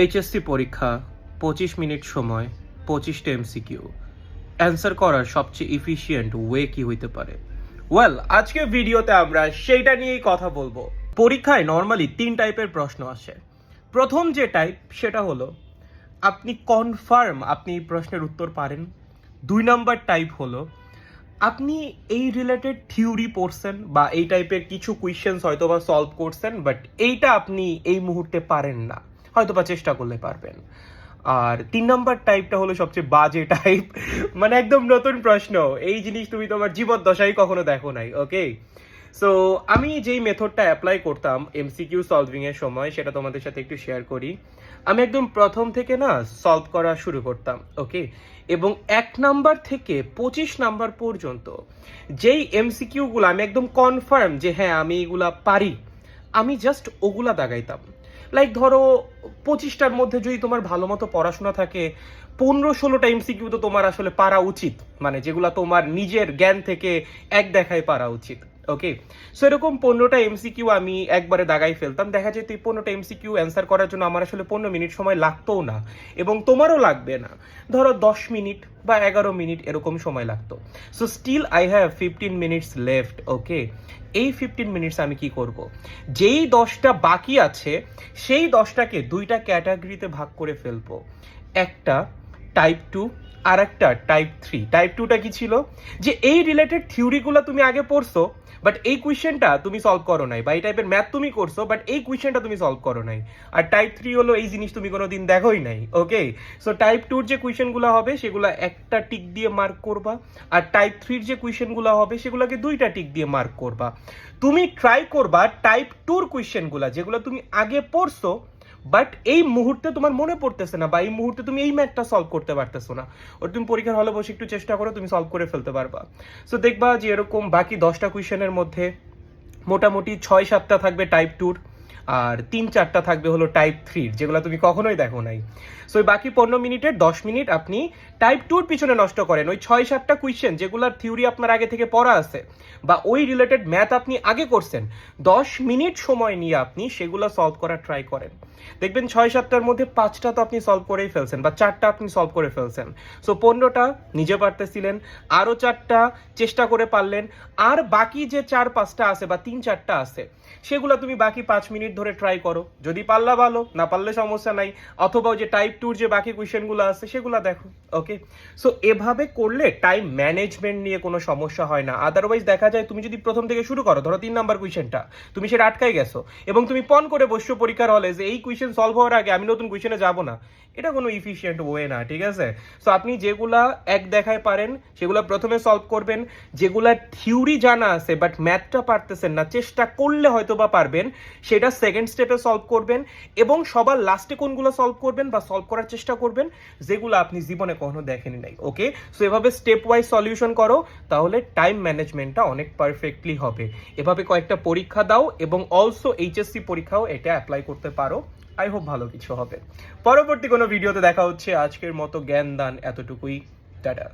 HSC পরীক্ষা, পঁচিশ minute সময়, পঁচিশটা এমসিকিউ। অ্যান্সার করার সবচেয়ে ইফিশিয়েন্ট ওয়ে কি হইতে পারে? ওয়েল আজকে ভিডিওতে আমরা সেইটা নিয়েই কথা বলব। পরীক্ষায় নর্মালি তিন টাইপের প্রশ্ন আসে। প্রথম যে টাইপ সেটা হলো, আপনি কনফার্ম আপনি এই প্রশ্নের উত্তর পারেন। দুই নম্বর টাইপ হলো, আপনি এই রিলেটেড থিওরি পড়ছেন বা এই টাইপের কিছু কোয়েশ্চেন্স হয়তো বা সলভ করছেন বাট এইটা আপনি এই মুহূর্তে পারেন না। হয়তো বা চেষ্টা করলে পারবেন। আর তিন নম্বর টাইপটা হলো সবচেয়ে বাজে টাইপ মানে একদম নতুন প্রশ্ন, এই জিনিস তুমি তোমার জীবদ্দশায় কখনো দেখো নাই ওকে সো আমি যেই মেথডটা অ্যাপ্লাই করতাম এমসিকিউ সলভিং এর সময়, সেটা তোমাদের সাথে একটু শেয়ার করি। আমি একদম প্রথম থেকে না সলভ করা শুরু করতাম ওকে এবং এক নাম্বার থেকে পঁচিশ নাম্বার পর্যন্ত যেই এমসিকিউগুলো আমি একদম কনফার্ম যে হ্যাঁ আমি এগুলা পারি। আমি জাস্ট ওগুলা দাগাইতাম। লাইক ধরো, পঁচিশটার মধ্যে যদি তোমার ভালো মতো পড়াশোনা থাকে পনেরো ষোলোটা এমসিকিউ তো তোমার আসলে পারা উচিত। মানে যেগুলো তোমার নিজের জ্ঞান থেকে এক দেখায় পারা উচিত। ওকে সো এরকম পনেরোটা এমসিকিউ আমি একবারে দাগাই ফেলতাম। দেখা যেত এই পনেরোটা এমসিকিউ অ্যান্সার করার জন্য আমার আসলে পনেরো মিনিট সময় লাগতোও না এবং তোমারও লাগবে না। ধরো দশ মিনিট বা এগারো মিনিট এরকম সময় লাগতো। So still I have fifteen minutes left okay এই ফিফটিন মিনিটস আমি কি করব? যেই দশটা বাকি আছে, সেই দশটাকে দুইটা ক্যাটাগরিতে ভাগ করে ফেলব। একটা টাইপ টু আর একটা টাইপ থ্রি টাইপ টুটা কি ছিল? যে এই রিলেটেড থিওরিগুলো তুমি আগে পড়ছো বাট এই কোয়েশ্চেনটা তুমি সলভ করো নাই। বা এই টাইপের ম্যাথ তুমি করছ বাট এই কোয়েশ্চেনটা তুমি সলভ করো নাই। আর টাইপ থ্রি হলো এই জিনিস তুমি কোনো দিন দেখোই নাই ওকে সো টাইপ টুর যে কোয়েশ্চেনগুলো হবে, সেগুলো একটা টিক দিয়ে মার্ক করবা। আর টাইপ থ্রির যে কোয়েশ্চেনগুলো হবে, সেগুলোকে দুইটা টিক দিয়ে মার্ক করবা। তুমি ট্রাই করবা টাইপ টুর কোয়েশ্চেনগুলো যেগুলো তুমি আগে পড়ছো বাট এই মুহূর্তে তোমার মনে পড়তেছে না বা এই মুহূর্তে তুমি এই ম্যাথটা সলভ করতে পারতেছো না। ওর তুমি পরীক্ষার হলে বসে একটু চেষ্টা করো, তুমি সলভ করে ফেলতে পারবা। সো দেখবা যে এরকম বাকি দশটা কুয়েশনের মধ্যে মোটামুটি ছয় সাতটা থাকবে টাইপ টুর আর তিন চারটা থাকবে হলো টাইপ থ্রির যেগুলো তুমি কখনোই দেখো নাই। সো ওই বাকি পনেরো মিনিটের দশ মিনিট আপনি টাইপ টুর পিছনে নষ্ট করেন। ওই ছয় সাতটা কোয়েশ্চেন যেগুলোর থিওরি আপনার আগে থেকে পড়া আছে বা ওই রিলেটেড ম্যাথ আপনি আগে করছেন, দশ মিনিট সময় নিয়ে আপনি সেগুলো সলভ করার ট্রাই করেন। দেখবেন ছয় সাতটার মধ্যে পাঁচটা তো আপনি সলভ করেই ফেলছেন বা চারটা আপনি সলভ করে ফেলছেন। সো পনেরোটা নিজে পারতেছিলেন আরও চারটা চেষ্টা করে পারলেন, আর বাকি যে চার পাঁচটা আছে বা তিন চারটা আছে, সেগুলো তুমি বাকি পাঁচ মিনিট ধরে ট্রাই করো। যদি পারলা ভালো, না পারলে সমস্যা নাই। অথবা যে টাইপ টুর যে বাকি কোয়েশ্চেনগুলো আছে, সেগুলো দেখো ওকে সো এভাবে করলে টাইম ম্যানেজমেন্ট নিয়ে কোনো সমস্যা হয় না। আদারওয়াইজ দেখা যায় তুমি যদি প্রথম থেকে শুরু করো, ধরো তিন নাম্বার কোয়েশ্চেনটা তুমি সেটা আটকাই গেছো, এবং তুমি পন করে বসছো পরীক্ষার হলে যে এই কোয়েশ্চেন সলভ হওয়ার আগে আমি নতুন কোয়েশ্চেনে যাব না, এটা কোনো ইফিশিয়েন্ট ওয়ে না, ঠিক আছে? সো আপনি যেগুলা এক দেখায় পারেন, সেগুলো প্রথমে সলভ করবেন। যেগুলা থিওরি জানা আছে বাট ম্যাথটা পারতেছেন না, চেষ্টা করলে হয়তো বা পারবেন, সেটা সেকেন্ড স্টেপে সলভ করবেন এবং সবার লাস্টে কোনগুলো সলভ করবেন বা সলভ করার চেষ্টা করবেন, যেগুলো আপনি জীবনে কখনো দেখেনি নাই ওকে সো এভাবে স্টেপ ওয়াইজ সলিউশন করো, তাহলে টাইম ম্যানেজমেন্টটা অনেক পারফেক্টলি হবে। এভাবে কয়েকটা পরীক্ষা দাও এবং অলসো এইচএসসি পরীক্ষাও এটা অ্যাপ্লাই করতে পারো। আই হোপ ভালো কিছু হবে। পরবর্তী কোনো ভিডিওতে দেখা হচ্ছে। আজকের মতো জ্ঞান দান এতটুকুই। টাটা